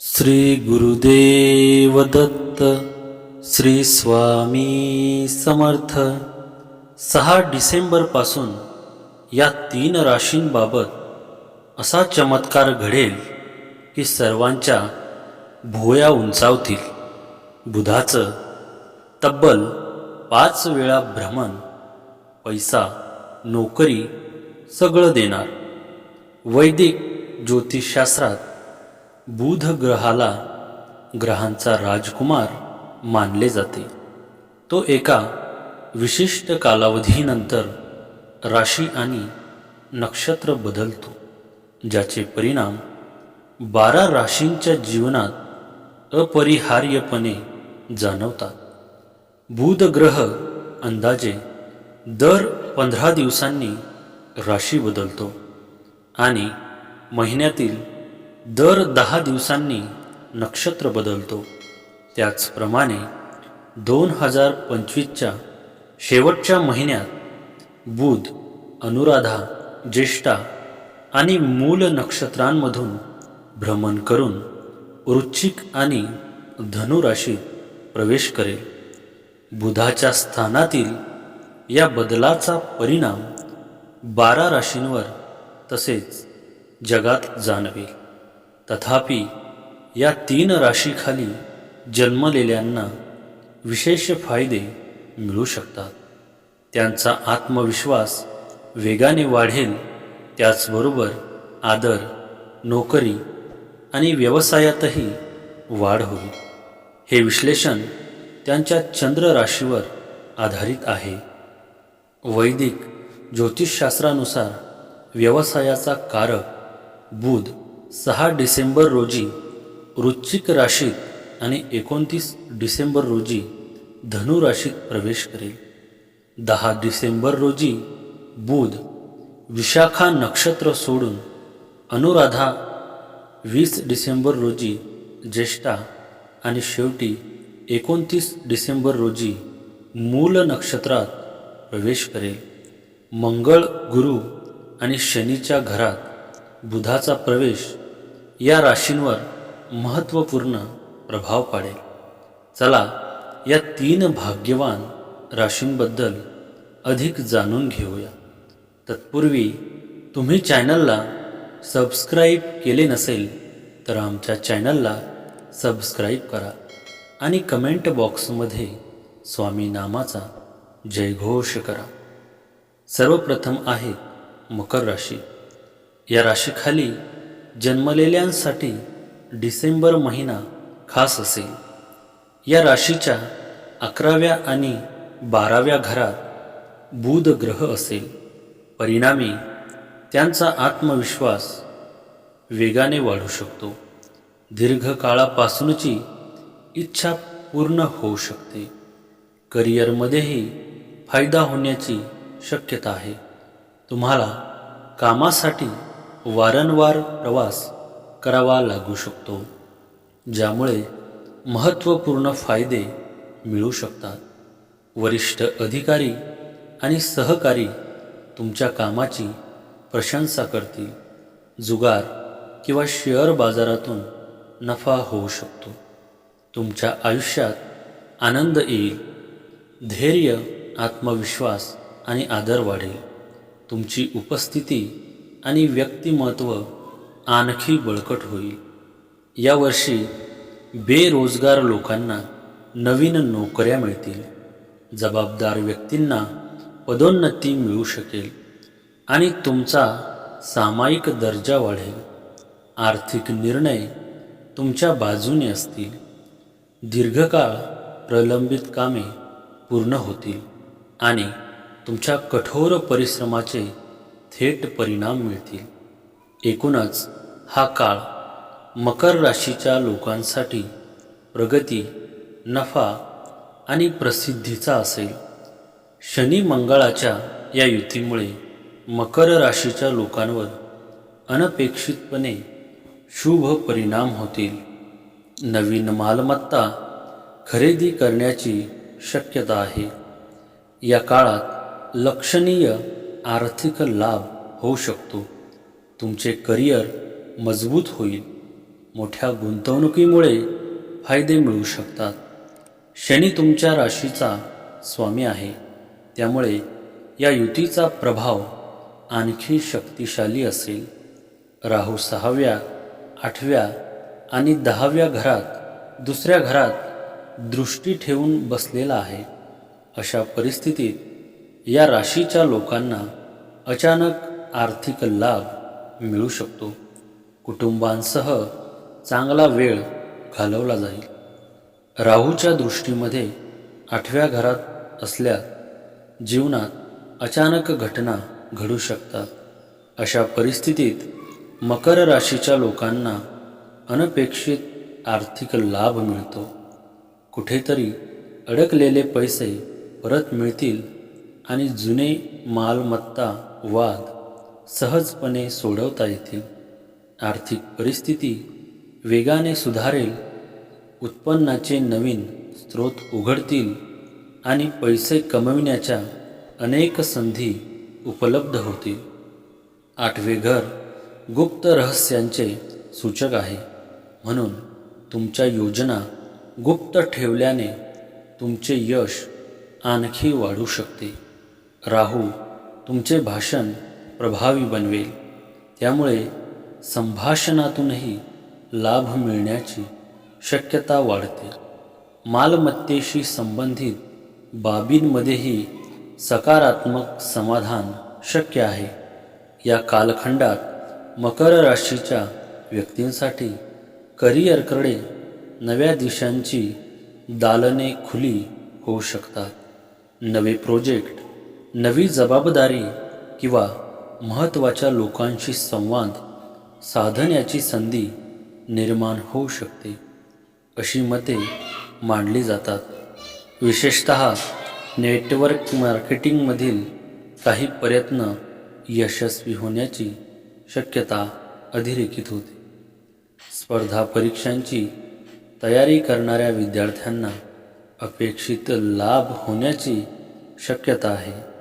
श्री गुरुदेव दत्त श्री स्वामी समर्थ. सहा डिसेंबरपासून या तीन राशींबाबत असा चमत्कार घडेल की सर्वांच्या भुवया उंचावतील. बुधाचं तब्बल पाच वेळा भ्रमण पैसा नोकरी सगळं देणार. वैदिक ज्योतिषशास्त्रात बुध ग्रहाला ग्रहांचा राजकुमार मानले जाते. तो एका विशिष्ट कालावधीनंतर राशी आणि नक्षत्र बदलतो ज्याचे परिणाम बारा राशींच्या जीवनात अपरिहार्यपणे जाणवतात. बुध ग्रह अंदाजे दर पंधरा दिवसांनी राशी बदलतो आणि महिन्यातील दर दहा दिवसांनी नक्षत्र बदलतो. त्याचप्रमाणे दोन हजार पंचवीसच्या शेवटच्या महिन्यात बुध अनुराधा ज्येष्ठा आणि मूल नक्षत्रांमधून भ्रमण करून वृश्चिक आणि धनुराशीत प्रवेश करेल. बुधाच्या स्थानातील या बदलाचा परिणाम बारा राशींवर तसेच जगात जाणवेल. तथापि या तीन राशीखाली जन्मलेल्यांना विशेष फायदे मिळू शकतात. त्यांचा आत्मविश्वास वेगाने वाढेल त्याचबरोबर आदर नोकरी आणि व्यवसायातही वाढ होईल. हे विश्लेषण त्यांच्या चंद्र राशीवर आधारित आहे. वैदिक ज्योतिषशास्त्रानुसार व्यवसायाचा कारक बुध सहा डिसेंबर रोजी वृश्चिक राशीत आणि एकोणतीस डिसेंबर रोजी धनु राशीत प्रवेश करेल. दहा डिसेंबर रोजी बुध विशाखा नक्षत्र सोडून अनुराधा वीस डिसेंबर रोजी ज्येष्ठा आणि शेवटी एकोणतीस डिसेंबर रोजी मूल नक्षत्रात प्रवेश करेल. मंगळ गुरु आणि शनीच्या घरात बुधाचा प्रवेश या राशींवर महत्त्वपूर्ण प्रभाव पाडेल. चला या तीन भाग्यवान राशींबद्दल अधिक जाणून घेऊया. तत्पूर्वी तुम्ही चॅनलला सबस्क्राईब केले नसेल तर आमच्या चॅनलला सबस्क्राईब करा आणि कमेंट बॉक्समध्ये स्वामी नामाचा जयघोष करा. सर्वप्रथम आहे मकर राशी. या राशीखाली जन्मलेल्यांसाठी डिसेंबर महिना खास असेल या राशीच्या अकराव्या आणि बाराव्या घरात बुध ग्रह असेल परिणामी त्यांचा आत्मविश्वास वेगाने वाढू शकतो. दीर्घकाळापासूनची इच्छा पूर्ण होऊ शकते. करिअरमध्येही फायदा होण्याची शक्यता आहे. तुम्हाला कामासाठी वारंवार प्रवास करावा लागू शकतो ज्यामुळे महत्त्वपूर्ण फायदे मिळू शकतात. वरिष्ठ अधिकारी आणि सहकारी तुमच्या कामाची प्रशंसा करतील जुगार किंवा शेअर बाजारातून नफा होऊ शकतो. तुमच्या आयुष्यात आनंद येईल धैर्य आत्मविश्वास आणि आदर वाढेल. तुमची उपस्थिती आणि व्यक्तिमत्व आणखी बळकट होईल. यावर्षी बेरोजगार लोकांना नवीन नोकऱ्या मिळतील. जबाबदार व्यक्तींना पदोन्नती मिळू शकेल आणि तुमचा सामायिक दर्जा वाढेल. आर्थिक निर्णय तुमच्या बाजूने असतील. दीर्घकाळ प्रलंबित कामे पूर्ण होतील आणि तुमच्या कठोर परिश्रमाचे थेट परिणाम मिळतील. एकूणच हा काळ मकर राशीच्या लोकांसाठी प्रगती नफा आणि प्रसिद्धीचा असेल. शनी मंगळाच्या या युतीमुळे मकर राशीच्या लोकांवर अनपेक्षितपणे शुभ परिणाम होतील. नवीन मालमत्ता खरेदी करण्याची शक्यता आहे. या काळात लक्षणीय आर्थिक लाभ होऊ शकतो. तुमचे करिअर मजबूत होईल. मोठ्या गुंतवणुकीमुळे फायदे मिळू शकतात. शनी तुमच्या राशीचा स्वामी आहे. त्यामुळे या युतीचा प्रभाव आणखी शक्तिशाली असेल. राहू सहाव्या आठव्या आणि दहाव्या घरात दुसऱ्या घरात दृष्टी ठेवून बसलेला आहे. अशा परिस्थितीत या राशीच्या लोकांना अचानक आर्थिक लाभ मिळू शकतो. कुटुंबांसह चांगला वेळ घालवला जाईल. राहूच्या दृष्टीमध्ये आठव्या घरात असल्यास जीवनात अचानक घटना घडू शकतात. अशा परिस्थितीत मकर राशीच्या लोकांना अनपेक्षित आर्थिक लाभ मिळतो. कुठेतरी अडकलेले पैसे परत मिळतील आणि जुने मालमत्ता वाद सहजपणे सोडवता येतील. आर्थिक परिस्थिती वेगाने सुधारेल. उत्पन्नाचे नवीन स्रोत उघडतील आणि पैसे कमविण्याच्या अनेक संधी उपलब्ध होतील. आठवे घर गुप्त रहस्यांचे सूचक आहे. म्हणून तुमच्या योजना गुप्त ठेवल्याने तुमचे यश आणखी वाढू शकते. राहू तुमचे भाषण प्रभावी बनवेल. त्यामुळे संभाषणातूनही लाभ मिळण्याची शक्यता वाढते. मालमत्तेशी संबंधित बाबींमध्येही सकारात्मक समाधान शक्य आहे. या कालखंडात मकर राशीच्या व्यक्तींसाठी करिअरकडे नव्या दिशांची दालने खुली होऊ शकतात. नवे प्रोजेक्ट नवी जबाबदारी किंवा महत्त्वाच्या लोकांशी संवाद साधण्याची संधी निर्माण होऊ शकते अशी मते मांडली जातात. विशेषत नेटवर्क मार्केटिंगमधील काही प्रयत्न यशस्वी होण्याची शक्यता अधोरेखित होते. स्पर्धा परीक्षांची तयारी करणाऱ्या विद्यार्थ्यांना अपेक्षित लाभ होण्याची शक्यता आहे.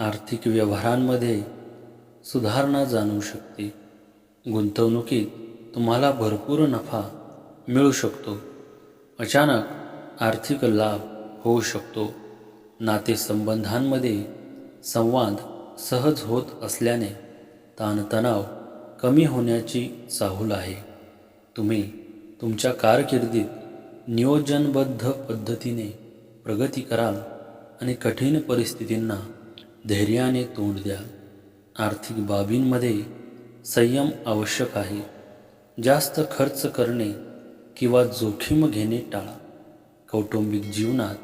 आर्थिक व्यवहारांमध्ये सुधारणा जाणवू शकते. गुंतवणुकीत तुम्हाला भरपूर नफा मिळू शकतो. अचानक आर्थिक लाभ होऊ शकतो. नातेसंबंधांमध्ये संवाद सहज होत असल्याने ताणतणाव कमी होण्याची चाहूल आहे. तुम्ही तुमच्या कारकिर्दीत नियोजनबद्ध पद्धतीने प्रगती कराल आणि कठीण परिस्थितींना धैर्याने तोंड द्या. आर्थिक बाबींमध्ये संयम आवश्यक आहे. जास्त खर्च करणे किंवा जोखीम घेणे टाळा. कौटुंबिक जीवनात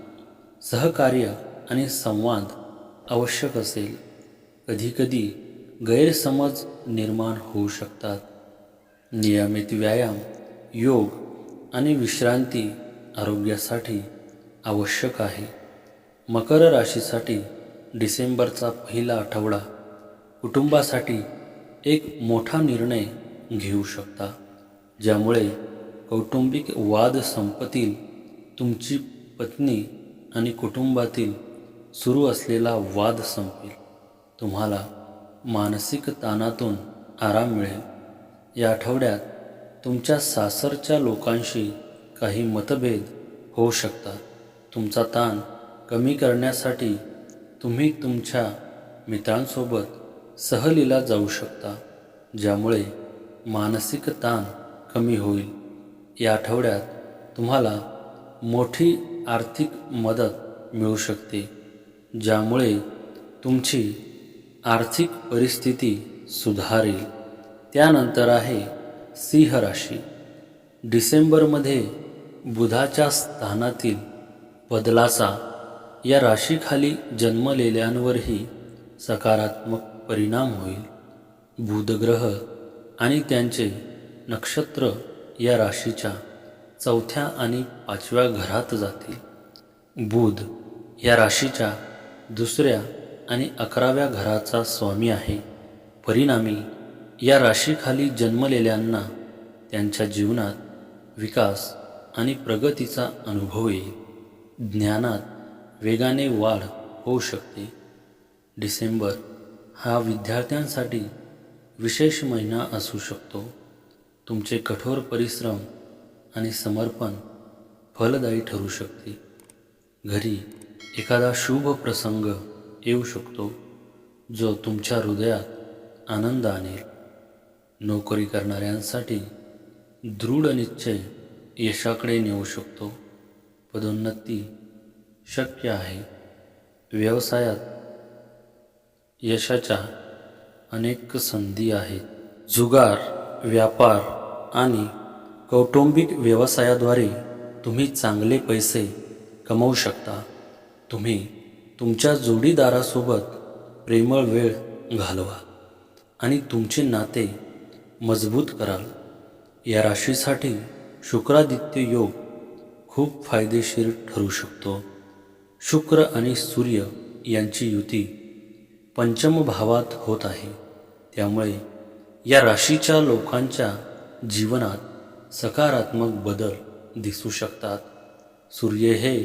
सहकार्य आणि संवाद आवश्यक असेल. कधीकधी गैरसमज निर्माण होऊ शकतात. नियमित व्यायाम योग आणि विश्रांती आरोग्यासाठी आवश्यक आहे. मकर राशीसाठी डिसेंबरचा पहिला आठवडा कुटुंबासाठी एक मोठा निर्णय घेऊ शकता ज्यामुळे कौटुंबिक वाद संपतील तुमची पत्नी आणि कुटुंबातील सुरू असलेला वाद संपेल. तुम्हाला मानसिक ताणातून आराम मिळेल. या आठवड्यात तुमच्या सासरच्या लोकांशी काही मतभेद होऊ शकतात. तुमचा ताण कमी करण्यासाठी तुम्ही तुमच्या मित्रांसोबत सहलीला जाऊ शकता ज्यामुळे मानसिक ताण कमी होईल. या आठवड्यात तुम्हाला मोठी आर्थिक मदत मिळू शकते ज्यामुळे तुमची आर्थिक परिस्थिती सुधारेल. त्यानंतर आहे सिंह राशी. डिसेंबरमध्ये बुधाच्या स्थानातील बदलाचा या राशीखाली जन्मलेल्यांवरही सकारात्मक परिणाम होईल. बुधग्रह आणि त्यांचे नक्षत्र या राशीच्या चौथ्या आणि पाचव्या घरात जातील. बुध या राशीच्या दुसऱ्या आणि अकराव्या घराचा स्वामी आहे. परिणामी या राशीखाली जन्मलेल्यांना त्यांच्या जीवनात विकास आणि प्रगतीचा अनुभव येईल. ज्ञानात वेगाने वाढ होऊ शकते. डिसेंबर हा विद्यार्थ्यांसाठी विशेष महिना असू शकतो. तुमचे कठोर परिश्रम आणि समर्पण फलदायी ठरू शकते. घरी एखादा शुभ प्रसंग येऊ शकतो जो तुमच्या हृदयात आनंद आणेल. नोकरी करणाऱ्यांसाठी दृढ निश्चय यशाकडे नेऊ शकतो. पदोन्नती शक्य आहे. व्यवसायात यशाच्या अनेक संधी आहेत. जुगार व्यापार आणि कौटुंबिक व्यवसायाद्वारे तुम्ही चांगले पैसे कमवू शकता. तुम्ही तुमच्या जोडीदारासोबत प्रेमळ वेळ घालवा आणि तुमचे नाते मजबूत कराल. या राशीसाठी शुक्रादित्य योग खूप फायदेशीर ठरू शकतो. शुक्र आणि सूर्य यांची युती पंचम भावात होत आहे. त्यामुळे या राशीच्या लोकांच्या जीवनात सकारात्मक बदल दिसू शकतात. सूर्य हे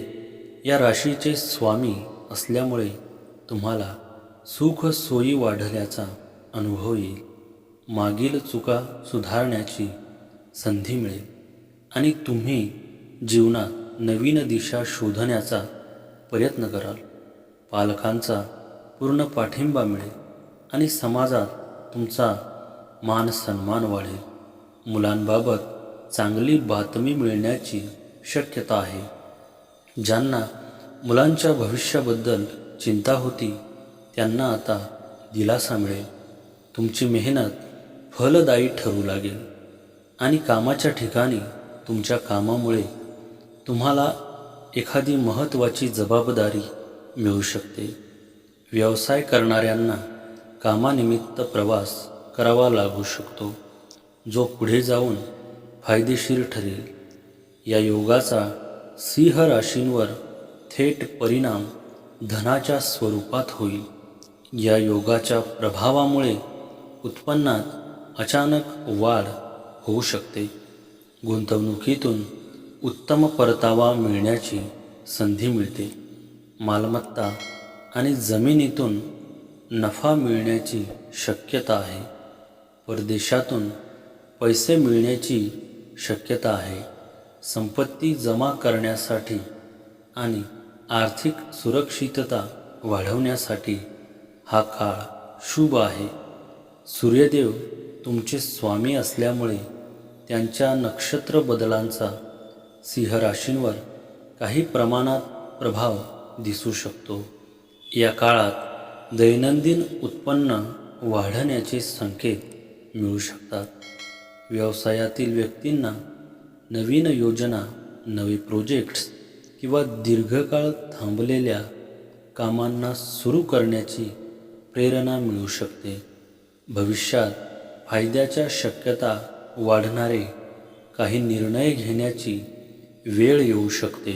या राशीचे स्वामी असल्यामुळे तुम्हाला सुख सोयी वाढल्याचा अनुभव येईल. मागील चुका सुधारण्याची संधी मिळेल आणि तुम्ही जीवनात नवीन दिशा शोधण्याचा प्रयत्न कराल. पालकांचा पूर्ण पाठिंबा मिळेल आणि समाजात तुमचा मान सन्मान वाढेल. मुलांबाबत चांगली बातमी मिळण्याची शक्यता आहे. ज्यांना मुलांच्या भविष्याबद्दल चिंता होती त्यांना आता दिलासा मिळेल. तुमची मेहनत फलदायी ठरू लागेल आणि कामाच्या ठिकाणी तुमच्या कामामुळे तुम्हाला एखादी महत्त्वाची जबाबदारी मिळू शकते. व्यवसाय करणाऱ्यांना कामानिमित्त प्रवास करावा लागू शकतो जो पुढे जाऊन फायदेशीर ठरेल. या योगाचा सिंह राशींवर थेट परिणाम धनाच्या स्वरूपात होईल. या योगाच्या प्रभावामुळे उत्पन्नात अचानक वाढ होऊ शकते. गुंतवणुकीतून उत्तम परतावा मिळण्याची संधी मिळते. मालमत्ता आणि जमिनीतून नफा मिळण्याची शक्यता आहे. परदेशातून पैसे मिळण्याची शक्यता आहे. संपत्ती जमा करण्यासाठी आणि आर्थिक सुरक्षितता वाढवण्यासाठी हा काळ शुभ आहे. सूर्यदेव तुमचे स्वामी असल्यामुळे त्यांच्या नक्षत्र बदलांचा सिंह राशींवर काही प्रमाणात प्रभाव दिसू शकतो. या काळात दैनंदिन उत्पन्न वाढण्याचे संकेत मिळू शकतात. व्यवसायातील व्यक्तींना नवीन योजना नवे प्रोजेक्ट्स किंवा दीर्घकाळ थांबलेल्या कामांना सुरू करण्याची प्रेरणा मिळू शकते. भविष्यात फायद्याच्या शक्यता वाढणारे काही निर्णय घेण्याची वेळ येऊ शकते.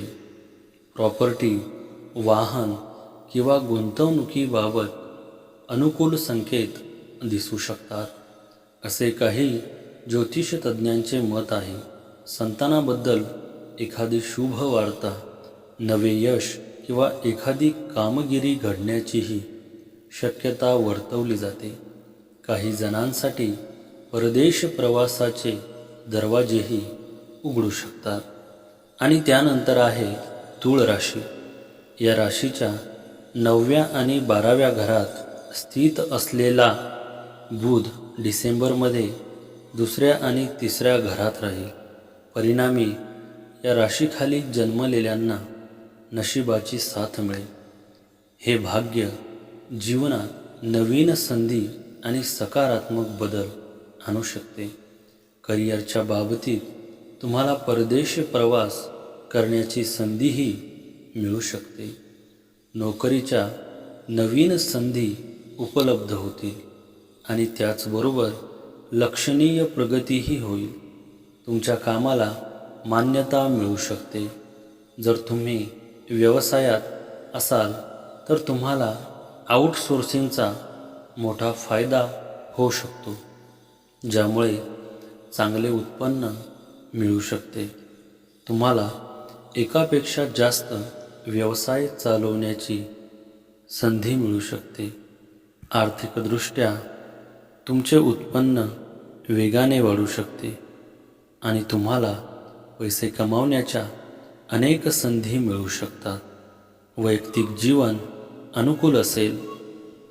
प्रॉपर्टी वाहन किंवा गुंतवणुकीबाबत अनुकूल संकेत दिसू शकतात. असे काही ज्योतिषतज्ज्ञांचे मत आहे. संतानाबद्दल एखादी शुभ वार्ता नवे यश किंवा एखादी कामगिरी घडण्याचीही शक्यता वर्तवली जाते. काही जणांसाठी परदेश प्रवासाचे दरवाजेही उघडू शकतात. आणि त्यानंतर आहे तूळ राशी. या राशीच्या नवव्या आणि बाराव्या घरात स्थित असलेला बुध डिसेंबरमध्ये दुसऱ्या आणि तिसऱ्या घरात राहील. परिणामी या राशीखाली जन्मलेल्यांना नशिबाची साथ मिळेल. हे भाग्य जीवनात नवीन संधी आणि सकारात्मक बदल आणू शकते. करिअरच्या बाबतीत तुम्हाला परदेश प्रवास करण्याची संधीही मिळू शकते. नोकरीच्या नवीन संधी उपलब्ध होतील आणि त्याचबरोबर लक्षणीय प्रगतीही होईल. तुमच्या कामाला मान्यता मिळू शकते. जर तुम्ही व्यवसायात असाल तर तुम्हाला आउटसोर्सिंगचा मोठा फायदा होऊ शकतो ज्यामुळे चांगले उत्पन्न मिळू शकते. तुम्हाला एकापेक्षा जास्त व्यवसाय चालवण्याची संधी मिळू शकते. आर्थिकदृष्ट्या तुमचे उत्पन्न वेगाने वाढू शकते आणि तुम्हाला पैसे कमावण्याच्या अनेक संधी मिळू शकतात. वैयक्तिक जीवन अनुकूल असेल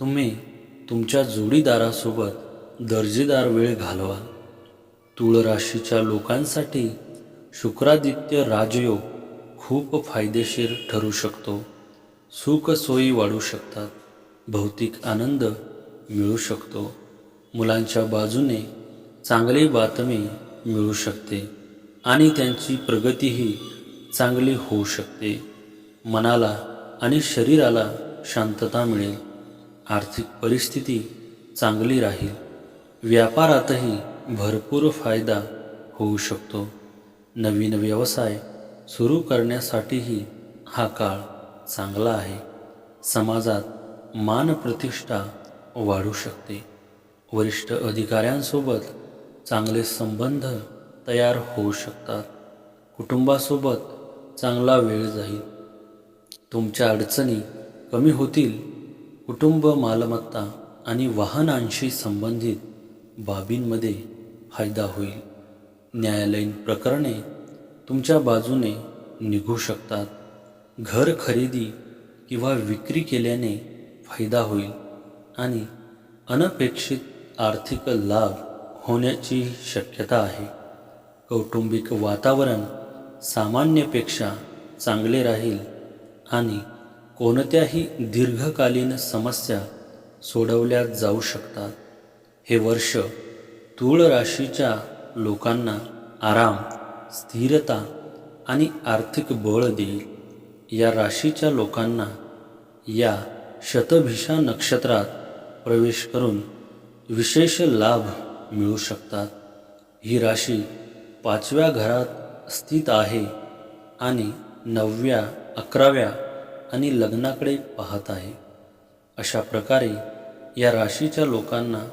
तुम्ही तुमच्या जोडीदारासोबत दर्जेदार वेळ घालवा. तुळराशीच्या लोकांसाठी शुक्रादित्य राजयोग खूप फायदेशीर ठरू शकतो. सुखसोयी वाढू शकतात. भौतिक आनंद मिळू शकतो. मुलांच्या बाजूने चांगली बातमी मिळू शकते आणि त्यांची प्रगतीही चांगली होऊ शकते. मनाला आणि शरीराला शांतता मिळेल. आर्थिक परिस्थिती चांगली राहील. व्यापारातही भरपूर फायदा होऊ शकतो. नवीन व्यवसाय सुरू करण्यासाठीही हा काळ चांगला आहे. समाजात मानप्रतिष्ठा वाढू शकते. वरिष्ठ अधिकाऱ्यांसोबत चांगले संबंध तयार होऊ शकतात. कुटुंबासोबत चांगला वेळ जाईल. तुमच्या अडचणी कमी होतील. कुटुंब मालमत्ता आणि वाहनांशी संबंधित बाबींमध्ये फायदा होईल. न्यायालयीन प्रकरणे तुमच्या बाजूने निघू शकतात. घर खरेदी किंवा विक्री केल्याने फायदा होईल आणि अनपेक्षित आर्थिक लाभ होण्याची शक्यता आहे. कौटुंबिक वातावरण सामान्यपेक्षा चांगले राहील आणि कोणत्याही दीर्घकालीन समस्या सोडवल्या जाऊ शकतात. हे वर्ष तूळ राशीच्या लोकांना आराम स्थिरता आणि आर्थिक बळ देईल. या राशीच्या लोकांना या शतभिषा नक्षत्रात प्रवेश करून विशेष लाभ मिळू शकतात. ही राशी पाचव्या घरात स्थित आहे आणि नवव्या अकराव्या आणि लग्नाकडे पाहत आहे. अशा प्रकारे या राशीच्या लोकांना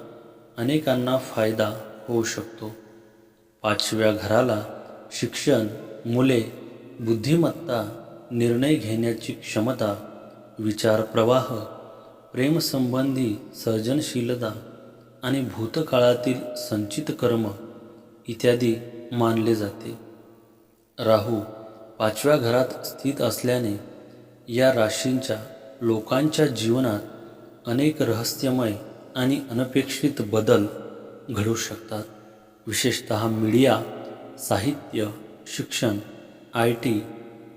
अनेकांना फायदा होऊ शकतो. पाचव्या घराला शिक्षण मुले बुद्धिमत्ता निर्णय घेण्याची क्षमता विचार प्रवाह प्रेमसंबंधी सर्जनशीलता आणि भूतकाळातील संचित कर्म इत्यादी मानले जाते. राहू पाचव्या घरात स्थित असल्याने या राशींच्या लोकांच्या जीवनात अनेक रहस्यमय आणि अनपेक्षित बदल घडू शकतात. विशेषत मीडिया साहित्य शिक्षण आय टी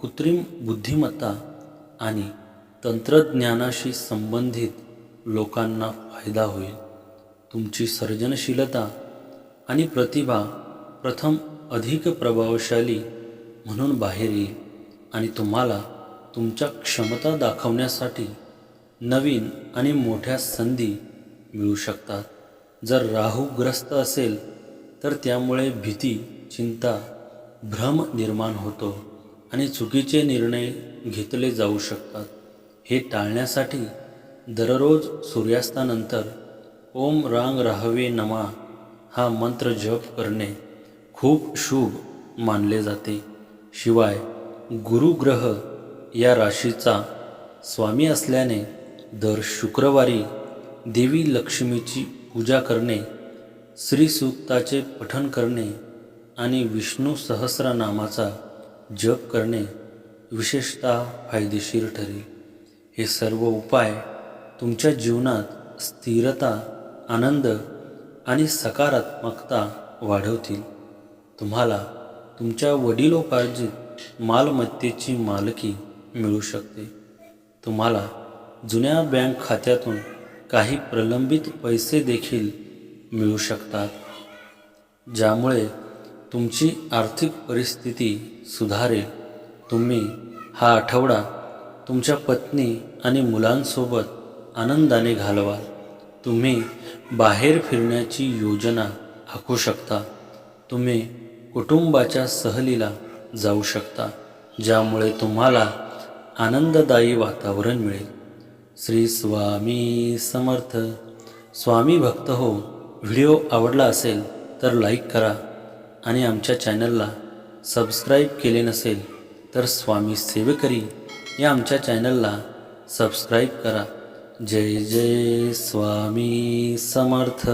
कृत्रिम बुद्धिमत्ता आणि तंत्रज्ञानाशी संबंधित लोकांना फायदा होईल. तुमची सर्जनशीलता आणि प्रतिभा प्रथम अधिक प्रभावशाली म्हणून बाहेर येईल आणि तुम्हाला तुमच्या क्षमता दाखवण्यासाठी नवीन आणि मोठ्या संधी मिळू शकतात. जर राहूग्रस्त असेल तर त्यामुळे भीती चिंता भ्रम निर्माण होतो आणि चुकीचे निर्णय घेतले जाऊ शकतात. हे टाळण्यासाठी दररोज सूर्यास्तानंतर ओम रांग राहवे नमा हा मंत्र जप करणे खूप शुभ मानले जाते. शिवाय गुरुग्रह या राशीचा स्वामी असल्याने दर शुक्रवारी देवी लक्ष्मीची पूजा करणे श्रीसूक्ताचे पठण करणे आणि विष्णू सहस्रनामाचा जप करणे विशेषतः फायदेशीर ठरेल. हे सर्व उपाय तुमच्या जीवनात स्थिरता आनंद आणि सकारात्मकता वाढवतील. तुम्हाला तुमच्या वडिलोपार्जित मालमत्तेची मालकी मिळू शकते. तुम्हाला जुन्या बँक खात्यातून काही प्रलंबित पैसे देखील मिळू शकतात ज्यामुळे तुमची आर्थिक परिस्थिती सुधारेल. तुम्ही हा आठवडा तुमच्या पत्नी आणि मुलांसोबत आनंदाने घालवाल. तुम्ही बाहेर फिरण्याची योजना आखू शकता. तुम्ही कुटुंबाच्या सहलीला जाऊ शकता ज्यामुळे तुम्हाला आनंददायी वातावरण मिळेल. श्री स्वामी समर्थ. स्वामी भक्त हो व्हिडिओ आवडला असेल तर लाईक करा आणि आमच्या चॅनलला सबस्क्राईब केले नसेल तर स्वामी सेवेकरी या आमच्या चॅनलला सबस्क्राईब करा. जय जय स्वामी समर्थ.